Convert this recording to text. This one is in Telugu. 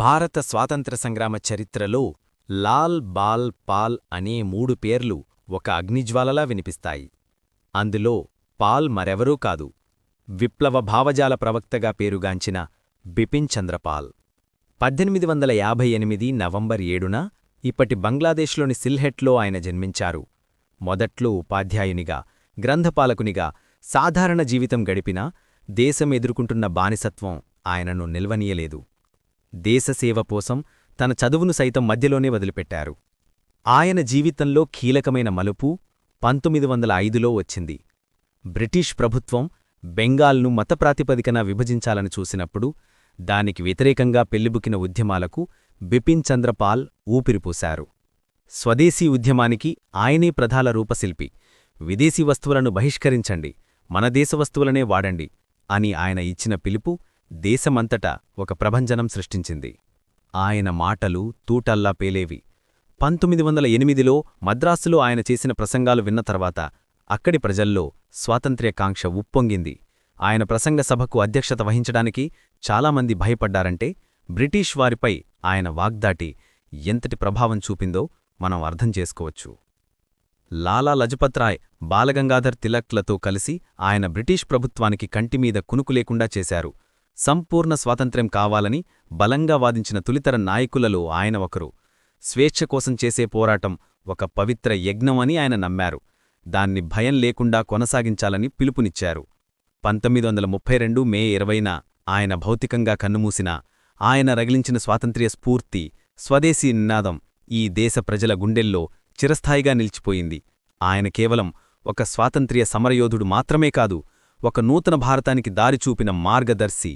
భారత స్వాతంత్ర సంగ్రామ చరిత్రలో లాల్ బాల్ పాల్ అనే మూడు పేర్లు ఒక అగ్నిజ్వాలలా వినిపిస్తాయి. అందులో పాల్ మరెవరూ కాదు. విప్లవ భావజాల ప్రవక్తగా పేరుగాంచిన బిపిన్ చంద్రపాల్. పద్దెనిమిది వందల యాభై ఎనిమిది నవంబర్ ఏడున ఇప్పటి బంగ్లాదేశ్లోని సిల్హెట్లో ఆయన జన్మించారు. మొదట్లో ఉపాధ్యాయునిగా గ్రంథపాలకునిగా సాధారణ జీవితం గడిపినా దేశం ఎదుర్కొంటున్న బానిసత్వం ఆయనను నిల్వనీయలేదు. దేశసేవ కోసం తన చదువును సైతం మధ్యలోనే వదిలిపెట్టారు. ఆయన జీవితంలో కీలకమైన మలుపు పంతొమ్మిది వందల ఐదులో వచ్చింది. బ్రిటిష్ ప్రభుత్వం బెంగాల్ను మత ప్రాతిపదికన విభజించాలని చూసినప్పుడు దానికి వ్యతిరేకంగా పెళ్ళిబుకిన ఉద్యమాలకు బిపిన్ చంద్రపాల్ ఊపిరిపోశారు. స్వదేశీ ఉద్యమానికి ఆయనే ప్రధాన రూపశిల్పి. విదేశీ వస్తువులను బహిష్కరించండి మన దేశ వస్తువులనే వాడండి అని ఆయన ఇచ్చిన పిలుపు దేశమంతటా ఒక ప్రభంజనం సృష్టించింది. ఆయన మాటలు తూటల్లా పేలేవి. పంతొమ్మిది వందల ఎనిమిదిలో మద్రాసులో ఆయన చేసిన ప్రసంగాలు విన్న తర్వాత అక్కడి ప్రజల్లో స్వాతంత్ర్యకాంక్ష ఉప్పొంగింది. ఆయన ప్రసంగ సభకు అధ్యక్షత వహించడానికి చాలామంది భయపడ్డారంటే బ్రిటిష్ వారిపై ఆయన వాగ్దాటి ఎంతటి ప్రభావం చూపిందో మనం అర్థం చేసుకోవచ్చు. లాలా లజపత్రాయ్ బాలగంగాధర్ తిలక్లతో కలిసి ఆయన బ్రిటిష్ ప్రభుత్వానికి కంటిమీద కునుకు లేకుండా చేశారు. సంపూర్ణ స్వాతంత్ర్యం కావాలని బలంగా వాదించిన తులితర నాయకులలో ఆయన ఒకరు. స్వేచ్ఛ కోసం చేసే పోరాటం ఒక పవిత్ర యజ్ఞమని ఆయన నమ్మారు. దాన్ని భయం లేకుండా కొనసాగించాలని పిలుపునిచ్చారు. పంతొమ్మిది వందల ముప్పై రెండు మే ఇరవైన ఆయన భౌతికంగా కన్నుమూసిన ఆయన రగిలించిన స్వాతంత్ర్య స్ఫూర్తి స్వదేశీ నినాదం ఈ దేశ ప్రజల గుండెల్లో చిరస్థాయిగా నిలిచిపోయింది. ఆయన కేవలం ఒక స్వాతంత్ర్య సమరయోధుడు మాత్రమే కాదు ఒక నూతన భారతానికి దారి చూపిన మార్గదర్శి.